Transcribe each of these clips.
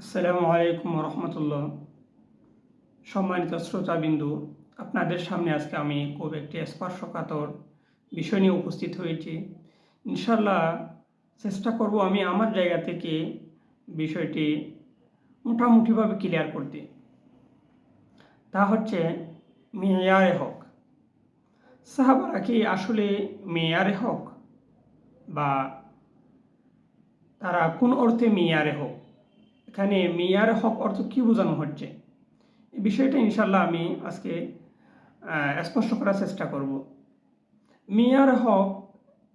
আসসালামু আলাইকুম রহমতুল্লাহ সম্মানিত শ্রোতাবিন্দু, আপনাদের সামনে আজকে আমি খুব একটি স্পর্শকাতর বিষয় নিয়ে উপস্থিত হয়েছি। ইনশাল্লাহ চেষ্টা করব আমি আমার জায়গা থেকে বিষয়টি মোটামুটিভাবে ক্লিয়ার করতে। তা হচ্ছে মেয়ারে হক। সাহাবারা কি আসলে মেয়ারে হক? বা তারা কোন অর্থে মেয়ারে হক? এখানে মেয়ার হক অর্থ কী বোঝানো হচ্ছে? এই বিষয়টা ইনশাল্লাহ আমি আজকে স্পষ্ট করার চেষ্টা করব। মেয়ার হক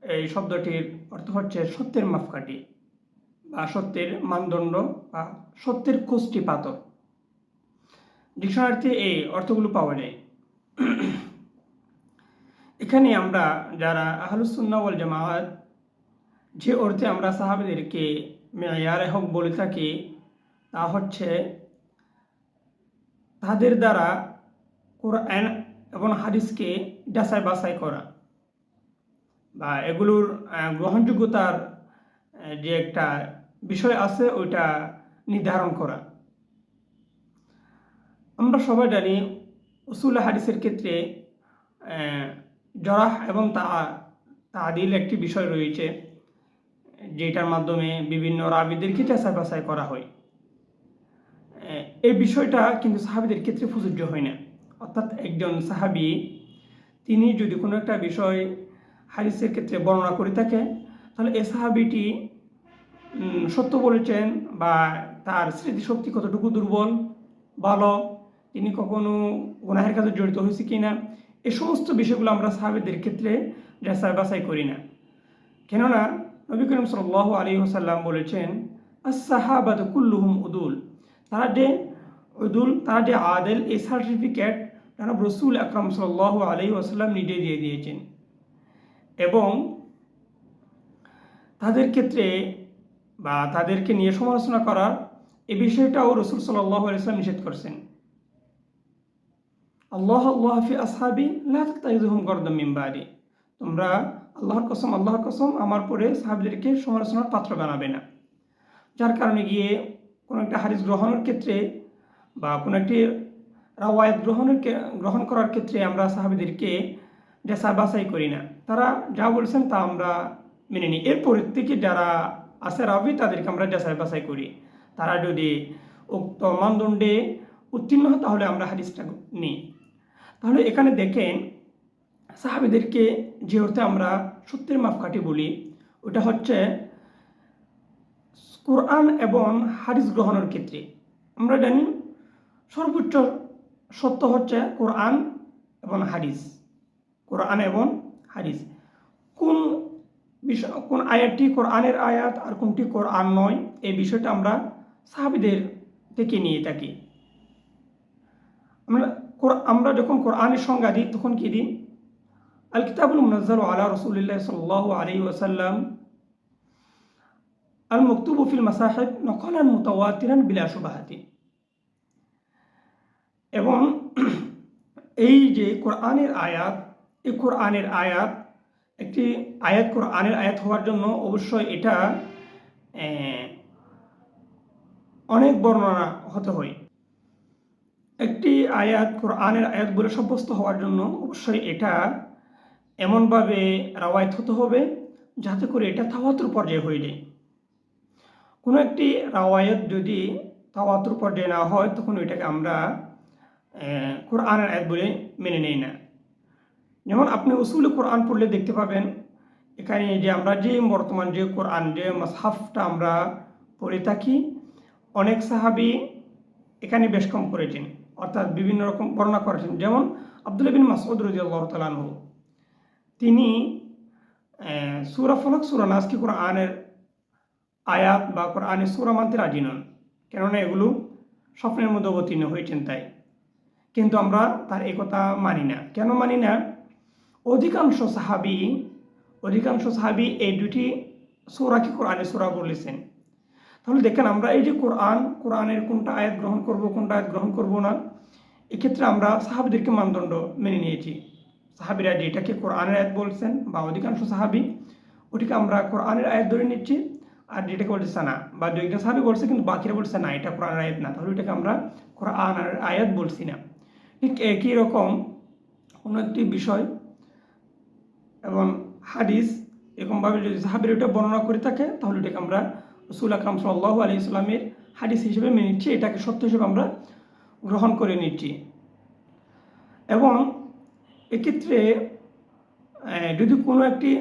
এই শব্দটির অর্থ হচ্ছে সত্যের মাপকাঠি বা সত্যের মানদণ্ড বা সত্যের কোষ্টি পাতর ডিকশনারিতে এই অর্থগুলো পাওয়া যায়। এখানে আমরা যারা আহলুসুন্না ওয়াল জামায়াত যে অর্থে আমরা সাহাবিদেরকে মেয়ারে হক বলে থাকি তা হচ্ছে তাদের দ্বারা কোরআন এবং হাদিসকে যাচাই বাছাই করা বা এগুলোর গ্রহণযোগ্যতার যে একটা বিষয় আছে ওইটা নির্ধারণ করা। আমরা সবাই জানি উসুল হাদিসের ক্ষেত্রে জরাহ এবং তা তাদিল একটি বিষয় রয়েছে, যেটার মাধ্যমে বিভিন্ন রাবিদেরকে যাচাই করা হয়। এই বিষয়টা কিন্তু সাহাবিদের ক্ষেত্রে প্রযোজ্য হয় না। অর্থাৎ একজন সাহাবি, তিনি যদি কোনো একটা বিষয় হাদিসের ক্ষেত্রে বর্ণনা করে থাকে, তাহলে এ সাহাবিটি সত্য বলেছেন বা তার স্মৃতিশক্তি কতটুকু দুর্বল, ভালো, তিনি কখনো গুনাহের কাজে জড়িত হয়েছে কি না এই সমস্ত বিষয়গুলো আমরা সাহাবিদের ক্ষেত্রে যাচাই বাছাই করি না। কেননা নবী করিম সাল আলী ওসাল্লাম বলেছেন আসাহাবাদ কুল্লুহুম উদুল। তারা যে উদুল তারা যে আদেল এই সার্টিফিকেট তারা রসুল আকরম সাল আলী ওসাল্লাম নিজে দিয়ে দিয়েছেন। এবং তাদের ক্ষেত্রে বা তাদেরকে নিয়ে সমালোচনা করার এ বিষয়টাও রসুল সাল্লাহ আলাইসলাম নিষেধ করছেন। আল্লাহ আল্লাহ ফি আসহাবি লাহুম গরদম মিম্বারি তোমরা আল্লাহর কসম আল্লাহর কসম আমার পরে সাহাবিদেরকে সমালোচনার পাত্র বানাবে না। যার কারণে গিয়ে কোনো একটা হাদিস গ্রহণের ক্ষেত্রে কোনো একটি রাওয়ায়ত গ্রহণের গ্রহণ করার ক্ষেত্রে আমরা সাহাবিদেরকে যাচা বাছাই করি না। তারা যা বলছেন তা আমরা মেনে নিই। এরপরের থেকে যারা আছে রাবি, তাদেরকে আমরা যাচাই বাছাই করি। তারা যদি উক্ত মানদণ্ডে উত্তীর্ণ হয়, তাহলে আমরা হাদিসটা নিই। তাহলে এখানে দেখেন, সাহাবিদেরকে যে অর্থে আমরা সত্যের মাপকাঠি বলি, ওটা হচ্ছে কোরআন এবং হাদিস গ্রহণের ক্ষেত্রে। আমরা জানি সর্বোচ্চ সত্য হচ্ছে কোরআন এবং হাদিস। কোরআন এবং হাদিস। কোন বিষয়, কোন আয়াতটি কোরআনের আয়াত আর কোনটি কোরআন নয়, এই বিষয়টা আমরা সাহাবিদের থেকে নিয়ে থাকি। আমরা আমরা যখন কোরআনের সংজ্ঞা দিই, তখন কি দিই? আল কিতাবুল মুনাজ্জাল আলা রসুলিল্লাহ সাল্লাহ আলী ওয়াসাল্লাম আল মকতুবু ফিল মাসাহিব নকলান মুতাওয়াতিরান বিলা এবং এই যে কোরআনের আয়াত, এই কোরআনের আয়াত, একটি আয়াত কোরআনের আয়াত হওয়ার জন্য অবশ্যই এটা অনেক বর্ণনা হতে হয়। একটি আয়াত কোরআনের আয়াত বলে সাব্যস্ত হওয়ার জন্য অবশ্যই এটা এমনভাবে রাওয়ায়ত হতে হবে যাতে করে এটা তাওয়াতুর পর্যায়ে হয়ে যায়। কোনো একটি রাওয়ায়ত যদি তাওয়াতুর পর্যায়ে না হয়, তখন এটাকে আমরা কোরআনের আয়াত বলে মেনে নেই না। যেমন আপনি উসুল কোরআন পড়লে দেখতে পাবেন, এখানে যে আমরা যে বর্তমান যে কোরআন, যে মাসহাফটা আমরা পড়ে থাকি, অনেক সাহাবি এখানে বেশ কম করেছেন, অর্থাৎ বিভিন্ন রকম বর্ণনা করেছেন। যেমন আব্দুল বিন মাসউদ রাজি আল্লাহ তালানহ তিনি সূরা ফলক, সুরা নাসকি কোরআনের আয়াত বা কোরআনের সুরা মানতে রাজি নন। কেননা এগুলো স্বপ্নের মধ্যে অবতীর্ণ হয়েছেন তাই। কিন্তু আমরা তার এই কথা মানি না। কেন মানি না? অধিকাংশ সাহাবি অধিকাংশ সাহাবি এই দুটি সোরাকে কোরআনে সোরা বলেছেন? তাহলে দেখেন আমরা এই যে কোরআন, কোরআনের কোনটা আয়াত গ্রহণ করব, কোনটা আয়াত গ্রহণ করব না, এক্ষেত্রে আমরা সাহাবিদেরকে মানদণ্ড মেনে নিয়েছি। সাহাবিরা যেটাকে কোরআনের আয়াত বলছেন বা অধিকাংশ সাহাবি, ওটিকে আমরা কোরআনের আয়াত ধরে নিচ্ছি, আর যেটাকে বলছে না বা দুইটা সাহাবি বলছে কিন্তু বাকিরা বলছে না, এটা কোরআন আয়াত না, তাহলে এটাকে আমরা কোরআন আয়াত বলছি না। ঠিক একই রকম কোনো একটি বিষয় এবং হাদিস এরকমভাবে যদি সাহাবির ওটা বর্ণনা করে থাকে, তাহলে এটাকে আমরা রসুল আকরাম সাল্লাহ আলি ইসলামের হাদিস হিসেবে মেনে নিচ্ছি, এটাকে সত্য হিসেবে আমরা গ্রহণ করে নিচ্ছি। এবং এক্ষেত্রে যদি কোনো একটি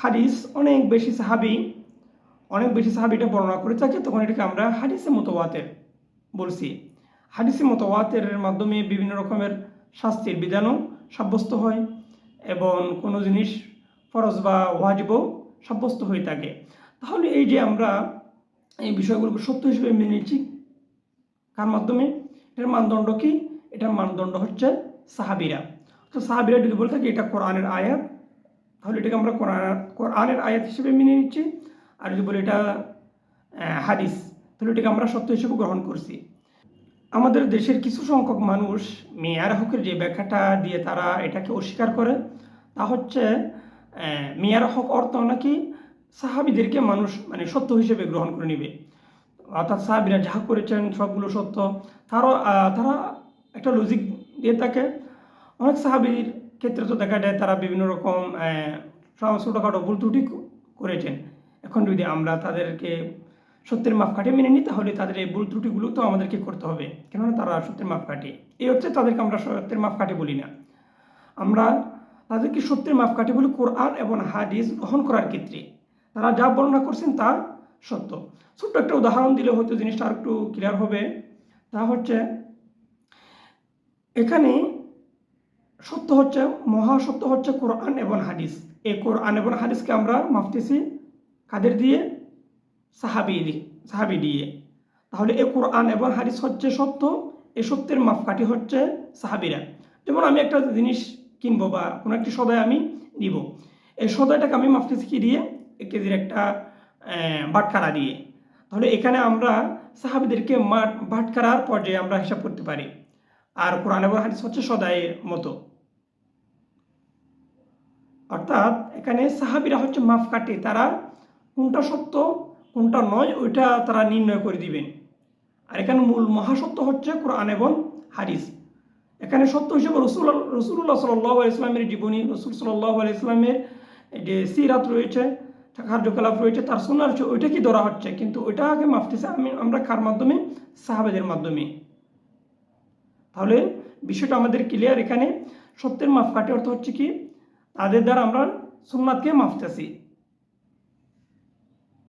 হাদিস অনেক বেশি সাহাবি, অনেক বেশি সাহাবি এটা বর্ণনা করে থাকে, তখন এটাকে আমরা হাদিসে মতোয়াতের বলছি। হাদিসে মতোয়াতের মাধ্যমে বিভিন্ন রকমের শাস্তির বিধানও সাব্যস্ত হয় এবং কোনো জিনিস ফরজ বা ওয়াজিবও সাব্যস্ত হয়ে থাকে। তাহলে এই যে আমরা এই বিষয়গুলোকে সত্য হিসেবে মেনে নিচ্ছি কার মাধ্যমে? এটার মানদণ্ড কি? এটার মানদণ্ড হচ্ছে সাহাবিরা। তো সাহাবিরা যদি বলে থাকি, এটা কোরআনের আয়াত, তাহলে এটাকে আমরা কোরআন, কোরআনের আয়াত হিসেবে মেনে নিচ্ছি। আর যদি বলি এটা হাদিস, তাহলে এটাকে আমরা সত্য হিসেবে গ্রহণ করছি। আমাদের দেশের কিছু সংখ্যক মানুষ মেয়ার হকের যে ব্যাখ্যাটা দিয়ে তারা এটাকে অস্বীকার করে, তা হচ্ছে মেয়ার হক অর্থ নাকি সাহাবিদেরকে মানুষ মানে সত্য হিসেবে গ্রহণ করে নেবে। অর্থাৎ সাহাবিরা যা করেছেন সবগুলো সত্য। তারও তারা একটা লজিক দিয়ে থাকে। অনেক সাহাবির ক্ষেত্রে তো দেখা যায় তারা বিভিন্ন রকম ছোটোখাটো ভুল ত্রুটি করেছেন। এখন যদি আমরা তাদেরকে সত্যের মাপকাঠি মেনে নিই তাহলে তাদের এই ভুল ত্রুটিগুলো তো আমাদেরকে করতে হবে। কেননা তারা সত্যের মাপকাঠি। এই হচ্ছে তাদেরকে আমরা সত্যের মাপকাঠি বলি না। আমরা তাদেরকে সত্যের মাপকাঠি বলি কোরআন এবং হাদিস গ্রহণ করার ক্ষেত্রে। তারা যা বর্ণনা করছেন তা সত্য। ছোট্ট একটা উদাহরণ দিলে হয়তো জিনিসটা আর একটু ক্লিয়ার হবে। তা হচ্ছে, এখানে সত্য হচ্ছে মহাসত্য হচ্ছে কোরআন এবং হাদিস। এই কোরআন এবং হাদিসকে আমরা মাপতেছি কাদের দিয়ে? সাহাবি দি- সাহাবি দিয়ে। তাহলে এ কোরআন এবং হাদিস হচ্ছে সত্য এ সত্যের মাপকাঠি হচ্ছে সাহাবিরা। যেমন আমি একটা জিনিস কিনবো বা কোনো একটি সদায় আমি নিব। এই সদায়টাকে আমি মাপতেছি কি দিয়ে এক কেজির একটা আহ, বাটখারা দিয়ে। তাহলে এখানে আমরা সাহাবিদেরকে মাঠ বাটখারার পর্যায়ে আমরা হিসাব করতে পারি। আর কোরআন এবং হাদিস হচ্ছে সদায়ের মতো। অর্থাৎ এখানে সাহাবিরা হচ্ছে মাফ কাটে তারা কোনটা সত্য কোনটা নয়, ওইটা তারা নির্ণয় করে দিবেন। আর এখানে মূল মহাসত্য হচ্ছে কোরআন এবং হাদিস। এখানে সত্য হিসেবে রসুল রসুল্লাহ সাল্লাহ ইসলামের জীবনী, রসুল সাল্লাহ ইসলামের যে সিরাত রয়েছে কার্যকলাপ রয়েছে, তার সোনার রয়েছে, ওইটা কি ধরা হচ্ছে? কিন্তু ওইটাকে মাফতেছে আমি, আমরা কার মাধ্যমে? সাহাবেদের মাধ্যমে। তাহলে বিষয়টা আমাদের ক্লিয়ার এখানে। সত্যের মাপকাঠি অর্থ হচ্ছে কি? তাদের দ্বারা আমরা সোমনাথকে মাপতেছি।